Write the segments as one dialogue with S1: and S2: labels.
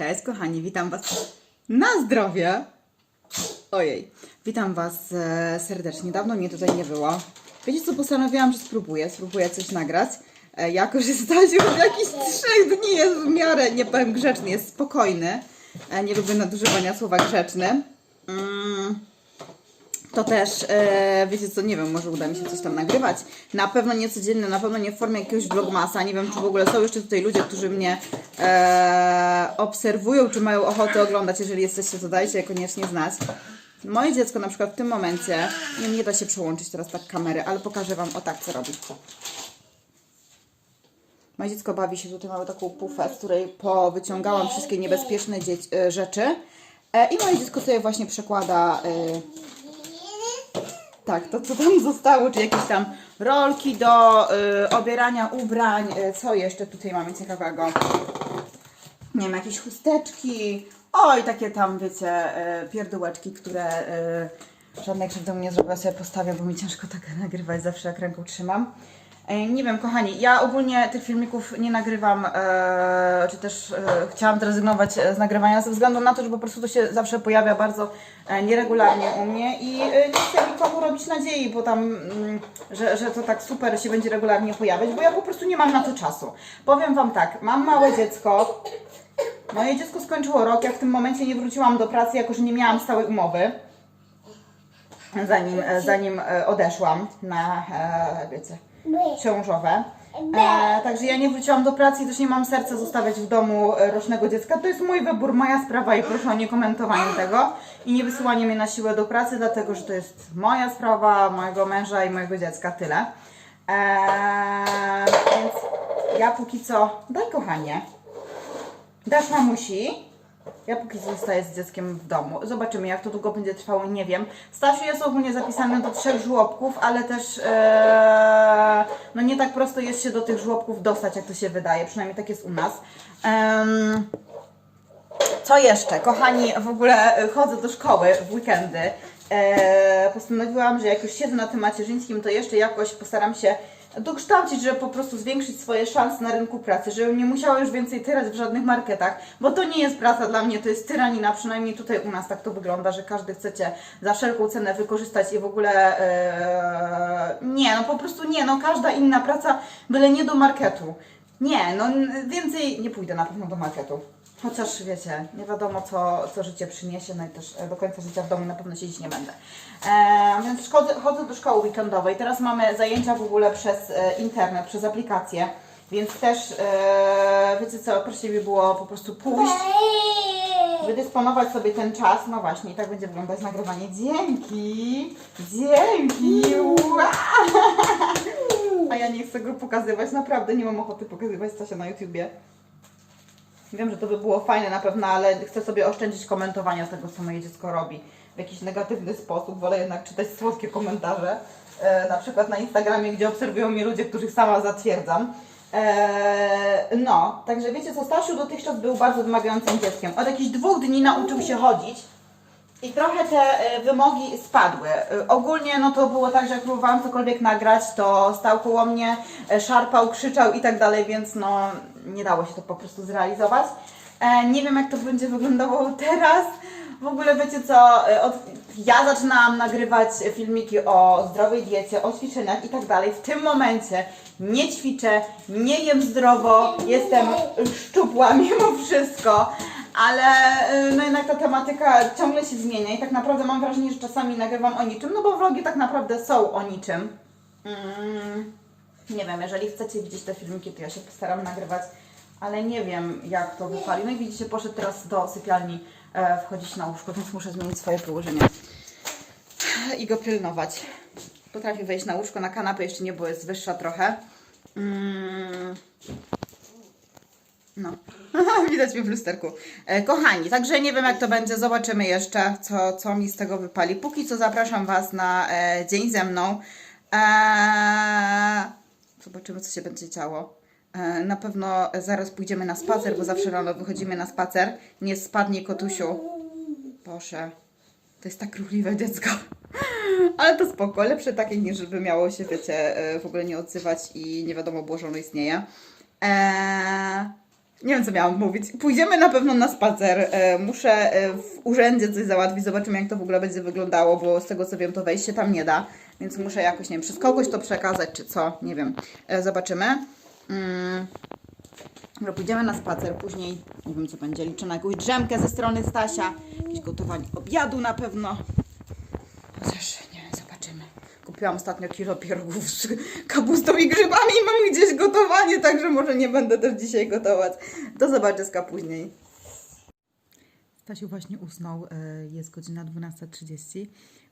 S1: Cześć kochani, witam Was na zdrowie. Ojej, witam Was e, serdecznie. Dawno mnie tutaj nie było. Wiecie co, postanowiłam, że spróbuję, spróbuję coś nagrać. E, jako, że Stasiu od jakichś trzech dni jest w miarę, nie powiem grzeczny, jest spokojny. E, nie lubię nadużywania słowa grzeczny. Mm, to też, e, wiecie co, nie wiem, może uda mi się coś tam nagrywać. Na pewno nie codziennie, na pewno nie w formie jakiegoś vlogmasa. Nie wiem, czy w ogóle są jeszcze tutaj ludzie, którzy mnie e, obserwują, czy mają ochotę oglądać. Jeżeli jesteście, to dajcie koniecznie znać. Moje dziecko na przykład w tym momencie, nie, nie da się przełączyć teraz tak kamery, ale pokażę Wam o tak, co robi. Moje dziecko bawi się tutaj, mamy taką pufę, z której powyciągałam wszystkie niebezpieczne e, rzeczy. E, I moje dziecko sobie właśnie przekłada e, tak, to co tam zostało, czy jakieś tam rolki do y, obierania ubrań, y, co jeszcze tutaj mamy ciekawego? Nie wiem, jakieś chusteczki, oj, takie tam, wiecie, y, pierdółeczki, które y, żadnej krzywdy mu nie zrobiła, sobie postawię, bo mi ciężko tak nagrywać zawsze, jak ręką trzymam. E, Nie wiem, kochani, ja ogólnie tych filmików nie nagrywam, e, czy też e, chciałam zrezygnować e, z nagrywania ze względu na to, że po prostu to się zawsze pojawia bardzo e, nieregularnie u mnie i e, nie chcę nikomu robić nadziei, bo tam, mm, że, że to tak super się będzie regularnie pojawiać, bo ja po prostu nie mam na to czasu. Powiem Wam tak, mam małe dziecko, moje dziecko skończyło rok, ja w tym momencie nie wróciłam do pracy, jako że nie miałam stałej umowy zanim, e, zanim odeszłam na, wiecie, ciążowe. E, także ja nie wróciłam do pracy i też nie mam serca zostawiać w domu e, rocznego dziecka. To jest mój wybór, moja sprawa i proszę o niekomentowanie tego i nie wysyłanie mnie na siłę do pracy, dlatego że to jest moja sprawa, mojego męża i mojego dziecka, tyle. E, więc ja póki co, daj kochanie, dasz mamusi, ja póki co zostaję z dzieckiem w domu. Zobaczymy, jak to długo będzie trwało, nie wiem. Stasiu jest ogólnie zapisany do trzech żłobków, ale też e, no nie tak prosto jest się do tych żłobków dostać, jak to się wydaje. Przynajmniej tak jest u nas. Co jeszcze? Kochani, w ogóle chodzę do szkoły w weekendy. E, postanowiłam, że jak już siedzę na tym macierzyńskim, to jeszcze jakoś postaram się dokształcić, żeby po prostu zwiększyć swoje szanse na rynku pracy, żebym nie musiała już więcej tyrać w żadnych marketach, bo to nie jest praca dla mnie, to jest tyranina, przynajmniej tutaj u nas tak to wygląda, że każdy chcecie za wszelką cenę wykorzystać i w ogóle e, nie, no po prostu nie, no każda inna praca, byle nie do marketu. Nie, no więcej nie pójdę na pewno do marketu. Chociaż wiecie, nie wiadomo co, co życie przyniesie, no i też e, do końca życia w domu na pewno siedzieć nie będę. E, więc chodzę, do szkoły weekendowej. Teraz mamy zajęcia w ogóle przez e, internet, przez aplikację, więc też e, wiecie co, by było po prostu pójść, wydysponować sobie ten czas. No właśnie, i tak będzie wyglądać nagrywanie. Dzięki! Dzięki! A ja nie chcę go pokazywać, naprawdę nie mam ochoty pokazywać Stasia na YouTubie. Wiem, że to by było fajne na pewno, ale chcę sobie oszczędzić komentowania tego, co moje dziecko robi w jakiś negatywny sposób. Wolę jednak czytać słodkie komentarze, e, na przykład na Instagramie, gdzie obserwują mnie ludzie, których sama zatwierdzam. E, no, także wiecie co, Stasiu dotychczas był bardzo wymagającym dzieckiem. Od jakichś dwóch dni nauczył się chodzić. I trochę te e, wymogi spadły. E, Ogólnie no to było tak, że jak próbowałam cokolwiek nagrać, to stał koło mnie, e, szarpał, krzyczał i tak dalej, więc no nie dało się to po prostu zrealizować. E, Nie wiem jak to będzie wyglądało teraz. W ogóle wiecie co, e, od, ja zaczynałam nagrywać filmiki o zdrowej diecie, o ćwiczeniach i tak dalej. W tym momencie nie ćwiczę, nie jem zdrowo, jestem szczupła mimo wszystko, ale y, no jednak ta tematyka ciągle się zmienia i tak naprawdę mam wrażenie, że czasami nagrywam o niczym, no bo vlogi tak naprawdę są o niczym. Mm, nie wiem, jeżeli chcecie widzieć te filmiki, to ja się postaram nagrywać, ale nie wiem jak to wypali. No i widzicie, poszedł teraz do sypialni e, wchodzić na łóżko, więc muszę zmienić swoje położenie i go pilnować. Potrafię wejść na łóżko, na kanapę jeszcze nie, bo jest wyższa trochę. Mm. No, widać mnie w lusterku. E, kochani, także nie wiem jak to będzie, zobaczymy jeszcze, co, co mi z tego wypali. Póki co zapraszam Was na e, dzień ze mną. E, zobaczymy, co się będzie działo. E, na pewno zaraz pójdziemy na spacer, bo zawsze rano wychodzimy na spacer. Nie spadnie kotusiu. Boże, to jest tak ruchliwe dziecko. Ale to spoko, lepsze takie niż żeby miało się, wiecie, e, w ogóle nie odzywać i nie wiadomo było, że ono istnieje. Eee, Nie wiem, co miałam mówić. Pójdziemy na pewno na spacer. E, Muszę e, w urzędzie coś załatwić. Zobaczymy, jak to w ogóle będzie wyglądało, bo z tego co wiem, to wejść się tam nie da. Więc muszę jakoś, nie wiem, przez kogoś to przekazać, czy co. Nie wiem. E, Zobaczymy. Dobra, pójdziemy na spacer. Później, nie wiem, co będzie. Liczę na jakąś drzemkę ze strony Stasia. Jakieś gotowanie obiadu na pewno. Chociaż. Kupiłam ostatnio kilo pierogów z kapustą i grzybami i mam gdzieś gotowanie, także może nie będę też dzisiaj gotować. Do zobaczyska później. Stasiu właśnie usnął, e, jest godzina 12.30,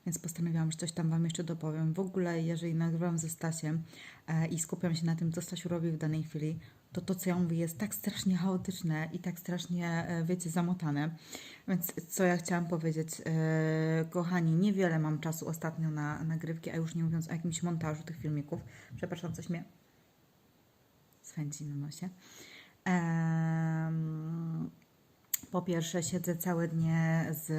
S1: więc postanowiłam, że coś tam Wam jeszcze dopowiem. W ogóle, jeżeli nagrywam ze Stasiem e, i skupiam się na tym, co Stasiu robi w danej chwili, to to, co ja mówię, jest tak strasznie chaotyczne i tak strasznie, e, wiecie, zamotane. Więc co ja chciałam powiedzieć, e, kochani, niewiele mam czasu ostatnio na nagrywki, a już nie mówiąc o jakimś montażu tych filmików. Przepraszam, coś mnie swędzi na nosie. Po pierwsze, siedzę całe dnie z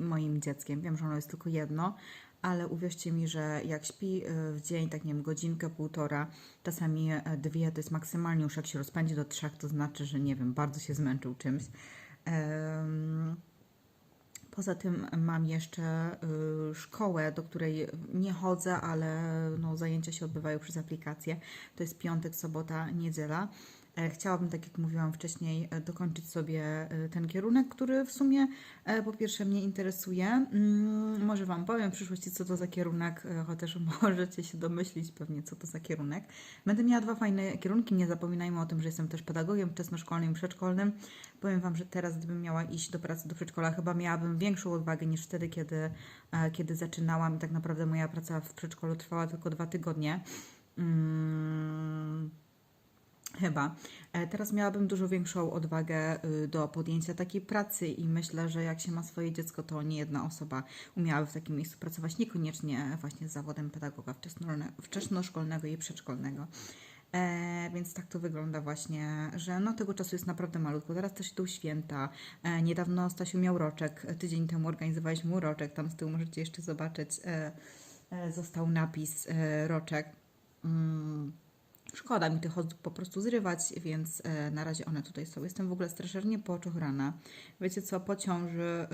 S1: moim dzieckiem. Wiem, że ono jest tylko jedno, ale uwierzcie mi, że jak śpi y, w dzień, tak nie wiem, godzinkę, półtora, czasami e, dwie, to jest maksymalnie już jak się rozpędzi do trzech, to znaczy, że nie wiem, bardzo się zmęczył czymś. Poza tym mam jeszcze y, szkołę, do której nie chodzę, ale no, zajęcia się odbywają przez aplikację. To jest piątek, sobota, niedziela. E, Chciałabym, tak jak mówiłam wcześniej, e, dokończyć sobie e, ten kierunek, który w sumie po pierwsze mnie interesuje. Mm, Może Wam powiem w przyszłości, co to za kierunek, chociaż możecie się domyślić pewnie, co to za kierunek. Będę miała dwa fajne kierunki. Nie zapominajmy o tym, że jestem też pedagogiem wczesnoszkolnym i przedszkolnym. Powiem Wam, że teraz, gdybym miała iść do pracy do przedszkola, chyba miałabym większą odwagę niż wtedy, kiedy, kiedy zaczynałam. I tak naprawdę moja praca w przedszkolu trwała tylko dwa tygodnie. Mm. Chyba. E, Teraz miałabym dużo większą odwagę y, do podjęcia takiej pracy i myślę, że jak się ma swoje dziecko, to nie jedna osoba umiałaby w takim miejscu pracować, niekoniecznie właśnie z zawodem pedagoga wczesno- wczesnoszkolnego i przedszkolnego. E, więc tak to wygląda właśnie, że no tego czasu jest naprawdę malutko. Teraz też idą święta. E, niedawno Stasiu miał roczek. Tydzień temu organizowaliśmy roczek. Tam z tyłu możecie jeszcze zobaczyć. E, e, został napis e, roczek. Mm. Szkoda mi tych ozdób po prostu zrywać, więc e, na razie one tutaj są. Jestem w ogóle strasznie poczochrana. Wiecie co, po ciąży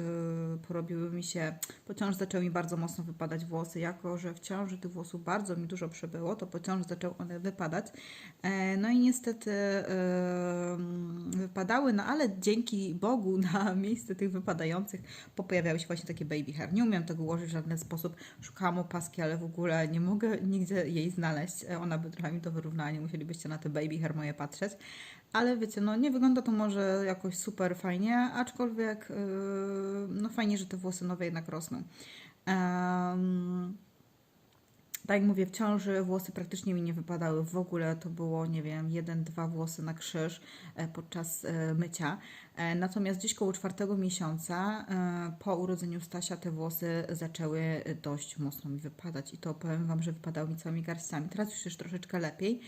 S1: y, porobiły mi się, po ciąży zaczęły mi bardzo mocno wypadać włosy. Jako, że w ciąży tych włosów bardzo mi dużo przybyło, to po ciąży zaczęły one wypadać. E, no i niestety y, wypadały, no ale dzięki Bogu na miejsce tych wypadających pojawiały się właśnie takie baby hair. Nie umiem tego ułożyć w żaden sposób. Szukałam opaski, ale w ogóle nie mogę nigdzie jej znaleźć. E, Ona by trochę mi to wyrównała, nie musielibyście na te baby hair moje patrzeć. Ale wiecie, no nie wygląda to może jakoś super fajnie, aczkolwiek yy, no fajnie, że te włosy nowe jednak rosną. Em, tak jak mówię, w ciąży włosy praktycznie mi nie wypadały w ogóle. To było, nie wiem, jeden, dwa włosy na krzyż e, podczas e, mycia. E, Natomiast gdzieś koło czwartego miesiąca po urodzeniu Stasia te włosy zaczęły dość mocno mi wypadać. I to powiem Wam, że wypadały mi całymi garściami. Teraz już jest troszeczkę lepiej.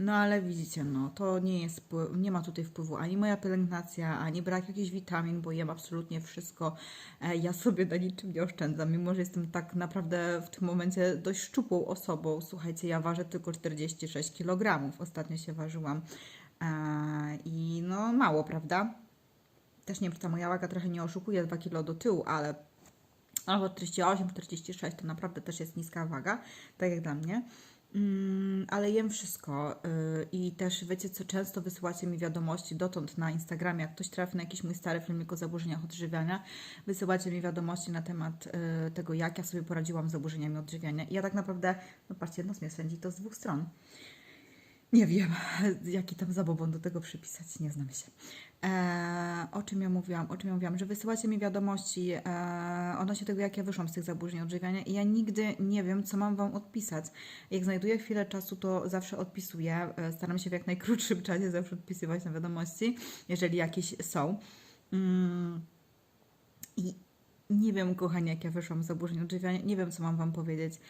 S1: No ale widzicie, no to nie jest, nie ma tutaj wpływu ani moja pielęgnacja, ani brak jakichś witamin, bo jem absolutnie wszystko. E, Ja sobie na niczym nie oszczędzam, mimo że jestem tak naprawdę w tym momencie dość szczupłą osobą. Słuchajcie, ja ważę tylko 46 kg. Ostatnio się ważyłam. E, I no mało, prawda? Też nie ta moja waga trochę nie oszukuje 2 kg do tyłu, ale albo 48, 46 to naprawdę też jest niska waga, tak jak dla mnie. Mm, ale jem wszystko yy, i też wiecie co, często wysyłacie mi wiadomości dotąd na Instagramie, jak ktoś trafi na jakiś mój stary filmik o zaburzeniach odżywiania, wysyłacie mi wiadomości na temat yy, tego, jak ja sobie poradziłam z zaburzeniami odżywiania i ja tak naprawdę, no patrzcie, nos mnie swędzi, to z dwóch stron. Nie wiem, jaki tam zabobon do tego przypisać, nie znam się. E, o czym ja mówiłam? O czym ja mówiłam? Że wysyłacie mi wiadomości e, odnośnie tego, jak ja wyszłam z tych zaburzeń odżywiania i ja nigdy nie wiem, co mam Wam odpisać. Jak znajduję chwilę czasu, to zawsze odpisuję. E, staram się w jak najkrótszym czasie zawsze odpisywać na wiadomości, jeżeli jakieś są. Mm. I nie wiem, kochani, jak ja wyszłam z zaburzeń odżywiania, nie wiem, co mam Wam powiedzieć.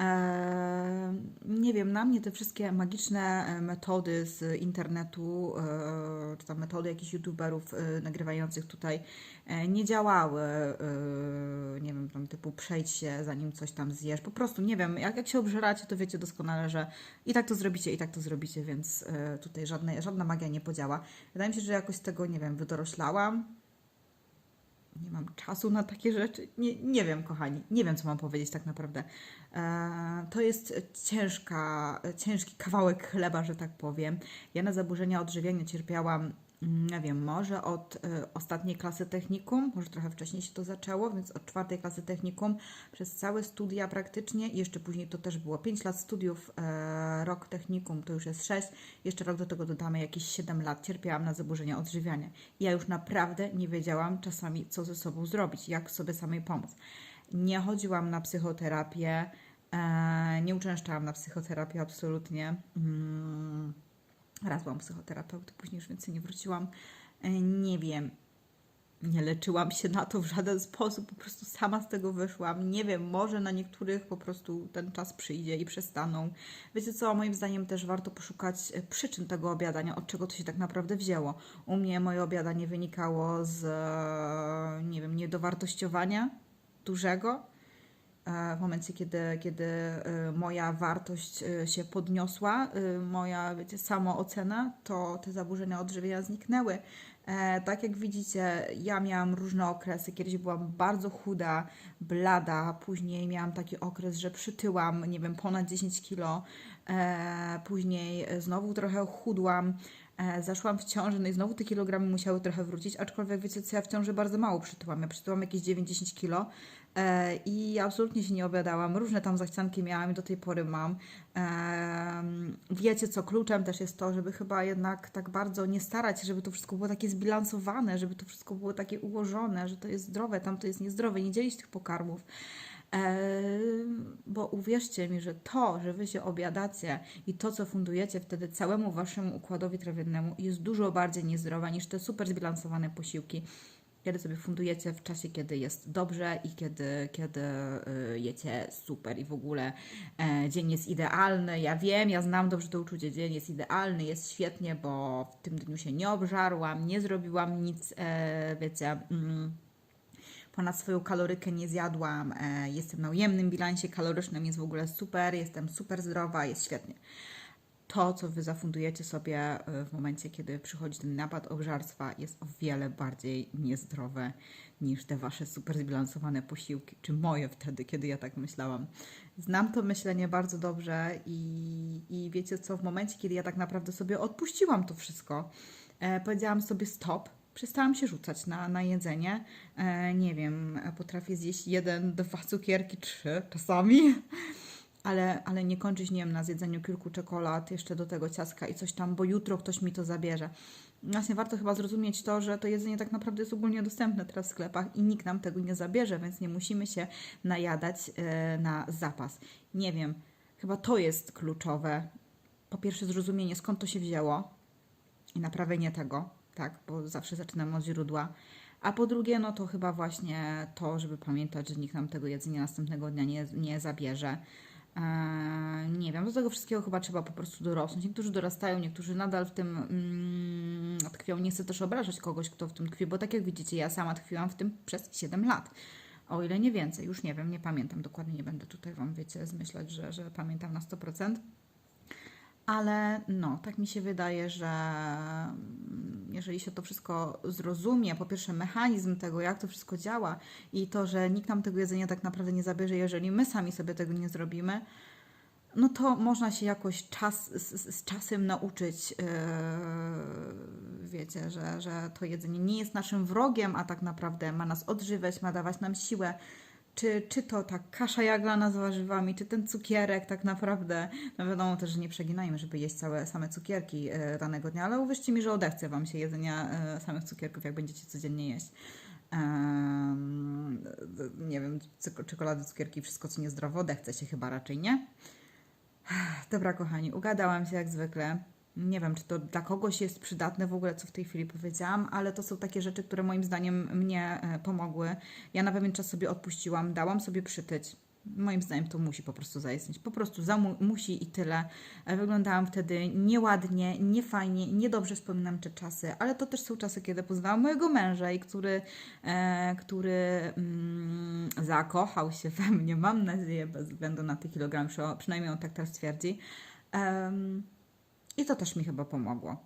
S1: E, nie wiem, na mnie te wszystkie magiczne e, metody z internetu, e, czy tam metody jakichś youtuberów e, nagrywających tutaj e, nie działały. E, nie wiem, tam typu przejdź się, zanim coś tam zjesz. Po prostu nie wiem, jak, jak się obżeracie, to wiecie doskonale, że i tak to zrobicie, i tak to zrobicie, więc e, tutaj żadne, żadna magia nie podziała. Wydaje mi się, że jakoś tego, nie wiem, wydoroślałam nie mam czasu na takie rzeczy. Nie, nie wiem, kochani, nie wiem, co mam powiedzieć tak naprawdę. E, to jest ciężka, ciężki kawałek chleba, że tak powiem. Ja na zaburzenia odżywiania cierpiałam, nie wiem, może od e, ostatniej klasy technikum, może trochę wcześniej się to zaczęło, więc od czwartej klasy technikum przez całe studia praktycznie, jeszcze później to też było 5 lat studiów, e, rok technikum to już jest 6, jeszcze rok do tego dodamy jakieś 7 lat, cierpiałam na zaburzenia odżywiania. Ja już naprawdę nie wiedziałam czasami, co ze sobą zrobić, jak sobie samej pomóc. Nie chodziłam na psychoterapię, e, nie uczęszczałam na psychoterapię absolutnie. Mm, raz byłam później już więcej nie wróciłam. E, nie wiem, nie leczyłam się na to w żaden sposób, po prostu sama z tego wyszłam. Nie wiem, może na niektórych po prostu ten czas przyjdzie i przestaną. Wiecie co, moim zdaniem też warto poszukać e, przyczyn tego obiadania, od czego to się tak naprawdę wzięło. U mnie moje obiadanie wynikało z, e, nie wiem, niedowartościowania dużego. E, W momencie, kiedy, kiedy e, moja wartość e, się podniosła, moja, wiecie, samoocena, to te zaburzenia odżywienia zniknęły. Tak jak widzicie, ja miałam różne okresy. Kiedyś byłam bardzo chuda, blada, później miałam taki okres, że przytyłam, nie wiem, ponad 10 kilo, e, później znowu trochę chudłam, zaszłam w ciążę, no i znowu te kilogramy musiały trochę wrócić, aczkolwiek wiecie co, ja w ciąży bardzo mało przytyłam, ja przytyłam jakieś 9-10 kilo i absolutnie się nie obiadałam, różne tam zachcianki miałam i do tej pory mam. Wiecie co, kluczem też jest to, żeby chyba jednak tak bardzo nie starać się, żeby to wszystko było takie zbilansowane, żeby to wszystko było takie ułożone, że to jest zdrowe, tam to jest niezdrowe, nie dzielić tych pokarmów. Em, Bo uwierzcie mi, że to, że wy się obiadacie i to, co fundujecie wtedy całemu waszemu układowi trawiennemu, jest dużo bardziej niezdrowe niż te super zbilansowane posiłki, kiedy sobie fundujecie w czasie, kiedy jest dobrze i kiedy, kiedy y, jecie super i w ogóle e, dzień jest idealny. Ja wiem, ja znam dobrze to uczucie, dzień jest idealny, jest świetnie, bo w tym dniu się nie obżarłam, nie zrobiłam nic, e, wiecie. Mm, ponad swoją kalorykę nie zjadłam, e, jestem na ujemnym bilansie kalorycznym, jest w ogóle super, jestem super zdrowa, jest świetnie. To, co Wy zafundujecie sobie e, w momencie, kiedy przychodzi ten napad obżarstwa, jest o wiele bardziej niezdrowe niż te Wasze super zbilansowane posiłki, czy moje wtedy, kiedy ja tak myślałam. Znam to myślenie bardzo dobrze i, i wiecie co, w momencie, kiedy ja tak naprawdę sobie odpuściłam to wszystko, e, powiedziałam sobie stop, przestałam się rzucać na, na jedzenie. E, nie wiem, e, potrafię zjeść jeden, dwa cukierki, trzy czasami, ale, ale nie kończyć, nie wiem, na zjedzeniu kilku czekolad, jeszcze do tego ciastka i coś tam, bo jutro ktoś mi to zabierze. Właśnie warto chyba zrozumieć to, że to jedzenie tak naprawdę jest ogólnie dostępne teraz w sklepach i nikt nam tego nie zabierze, więc nie musimy się najadać e, na zapas. Nie wiem, chyba to jest kluczowe. Po pierwsze zrozumienie, skąd to się wzięło i naprawienie tego, tak, bo zawsze zaczynamy od źródła. A po drugie, no to chyba właśnie to, żeby pamiętać, że nikt nam tego jedzenia następnego dnia nie, nie zabierze. Eee, nie wiem, do tego wszystkiego chyba trzeba po prostu dorosnąć. Niektórzy dorastają, niektórzy nadal w tym mm, tkwią. Nie chcę też obrażać kogoś, kto w tym tkwi, bo tak jak widzicie, ja sama tkwiłam w tym przez 7 lat. O ile nie więcej, już nie wiem, nie pamiętam dokładnie, nie będę tutaj Wam, wiecie, zmyślać, że, że pamiętam na 100%. Ale no, tak mi się wydaje, że mm, jeżeli się to wszystko zrozumie, po pierwsze mechanizm tego, jak to wszystko działa i to, że nikt nam tego jedzenia tak naprawdę nie zabierze, jeżeli my sami sobie tego nie zrobimy, no to można się jakoś czas, z, z czasem nauczyć, yy, wiecie, że, że to jedzenie nie jest naszym wrogiem, a tak naprawdę ma nas odżywiać, ma dawać nam siłę. Czy, czy to ta kasza jaglana z warzywami, czy ten cukierek tak naprawdę. No wiadomo też, że nie przeginajmy, żeby jeść całe same cukierki e, danego dnia, ale uwierzcie mi, że odechce Wam się jedzenia e, samych cukierków, jak będziecie codziennie jeść. Em, nie wiem, czekolady, cukierki, wszystko co niezdrowo, odechce się chyba raczej, nie? Dobra, kochani, ugadałam się jak zwykle. Nie wiem, czy to dla kogoś jest przydatne w ogóle, co w tej chwili powiedziałam, ale to są takie rzeczy, które moim zdaniem mnie e, pomogły. Ja na pewien czas sobie odpuściłam, dałam sobie przytyć. Moim zdaniem to musi po prostu zaistnieć. Po prostu musi i tyle. E, Wyglądałam wtedy nieładnie, niefajnie, niedobrze wspominam te czasy, ale to też są czasy, kiedy poznałam mojego męża i który, e, który mm, zakochał się we mnie, mam nadzieję, bez względu na te kilogramy, przy- przynajmniej on tak teraz twierdzi. Em, I to też mi chyba pomogło.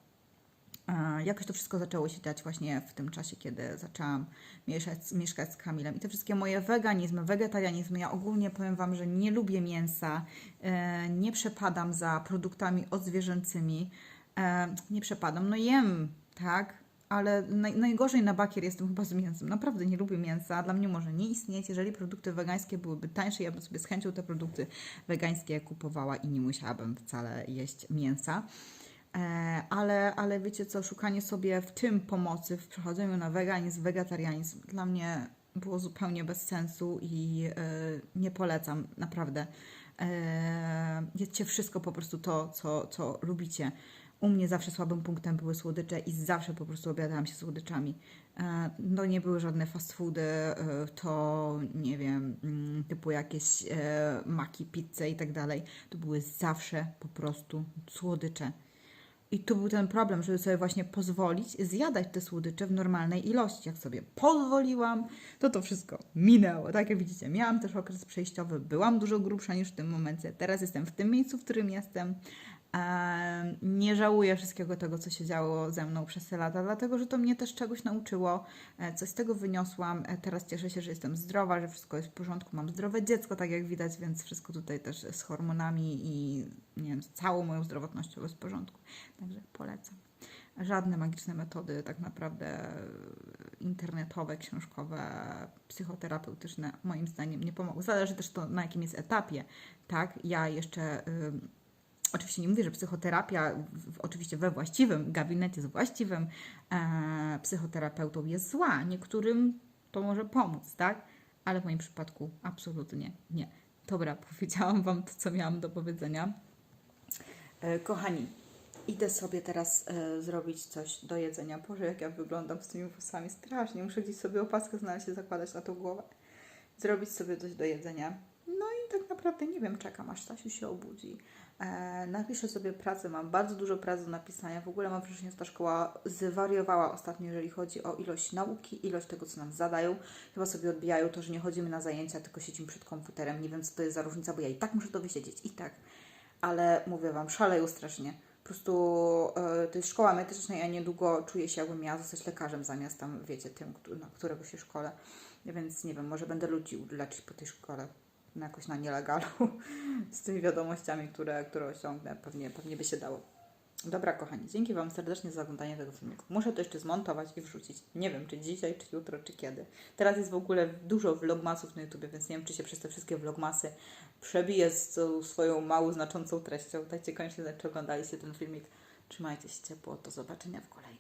S1: E, Jakoś to wszystko zaczęło się dziać właśnie w tym czasie, kiedy zaczęłam mieszać, mieszkać z Kamilem. I te wszystkie moje weganizmy, wegetarianizmy, ja ogólnie powiem Wam, że nie lubię mięsa, e, nie przepadam za produktami odzwierzęcymi, e, nie przepadam, no jem, tak, ale naj, najgorzej na bakier jestem chyba z mięsem. Naprawdę nie lubię mięsa, dla mnie może nie istnieć. Jeżeli produkty wegańskie byłyby tańsze, ja bym sobie z chęcią te produkty wegańskie kupowała i nie musiałabym wcale jeść mięsa. E, ale, ale wiecie co, szukanie sobie w tym pomocy, w przechodzeniu na weganizm, wegetarianizm, dla mnie było zupełnie bez sensu i e, nie polecam, naprawdę. E, jedzcie wszystko po prostu to, co, co lubicie. U mnie zawsze słabym punktem były słodycze i zawsze po prostu obiadałam się słodyczami. E, No nie były żadne fast foody, e, to nie wiem, mm, typu jakieś e, maki, pizze i tak dalej. To były zawsze po prostu słodycze. I tu był ten problem, żeby sobie właśnie pozwolić zjadać te słodycze w normalnej ilości. Jak sobie pozwoliłam, to to wszystko minęło. Tak jak widzicie, miałam też okres przejściowy, byłam dużo grubsza niż w tym momencie. Teraz jestem w tym miejscu, w którym jestem. Nie żałuję wszystkiego tego, co się działo ze mną przez te lata, dlatego że to mnie też czegoś nauczyło, e, coś z tego wyniosłam. E, Teraz cieszę się, że jestem zdrowa, że wszystko jest w porządku. Mam zdrowe dziecko, tak jak widać, więc wszystko tutaj też z hormonami i nie wiem, z całą moją zdrowotnością jest w porządku. Także polecam. Żadne magiczne metody, tak naprawdę internetowe, książkowe, psychoterapeutyczne, moim zdaniem nie pomogły. Zależy też to, na jakim jest etapie, tak? Ja jeszcze. ym, Oczywiście nie mówię, że psychoterapia, w, oczywiście we właściwym gabinecie z właściwym e, psychoterapeutą jest zła. Niektórym to może pomóc, tak? Ale w moim przypadku absolutnie nie. Dobra, powiedziałam Wam to, co miałam do powiedzenia. E, kochani, idę sobie teraz e, zrobić coś do jedzenia. Boże, jak ja wyglądam z tymi włosami strasznie. Muszę gdzieś sobie opaskę znaleźć i zakładać na tą głowę. Zrobić sobie coś do jedzenia. No i tak naprawdę nie wiem, czekam aż Stasiu się obudzi. E, napiszę sobie pracę, mam bardzo dużo pracy do napisania. W ogóle mam wrażenie, że ta szkoła zwariowała ostatnio, jeżeli chodzi o ilość nauki, ilość tego, co nam zadają. Chyba sobie odbijają to, że nie chodzimy na zajęcia, tylko siedzimy przed komputerem. Nie wiem, co to jest za różnica, bo ja i tak muszę to wysiedzieć, i tak. Ale mówię Wam, szaleją strasznie. Po prostu e, to jest szkoła medyczna, ja niedługo czuję się, jakbym miała zostać lekarzem zamiast tam, wiecie, tym, na którego się szkole. Więc nie wiem, może będę ludzi leczyć po tej szkole. Jakoś na nielegalu z tymi wiadomościami, które, które osiągnę. Pewnie, pewnie by się dało. Dobra, kochani, dzięki Wam serdecznie za oglądanie tego filmiku. Muszę to jeszcze zmontować i wrzucić. Nie wiem, czy dzisiaj, czy jutro, czy kiedy. Teraz jest w ogóle dużo vlogmasów na YouTubie, więc nie wiem, czy się przez te wszystkie vlogmasy przebije z tą swoją mało znaczącą treścią. Dajcie koniecznie czy oglądaliście ten filmik. Trzymajcie się ciepło. Do zobaczenia w kolejnym.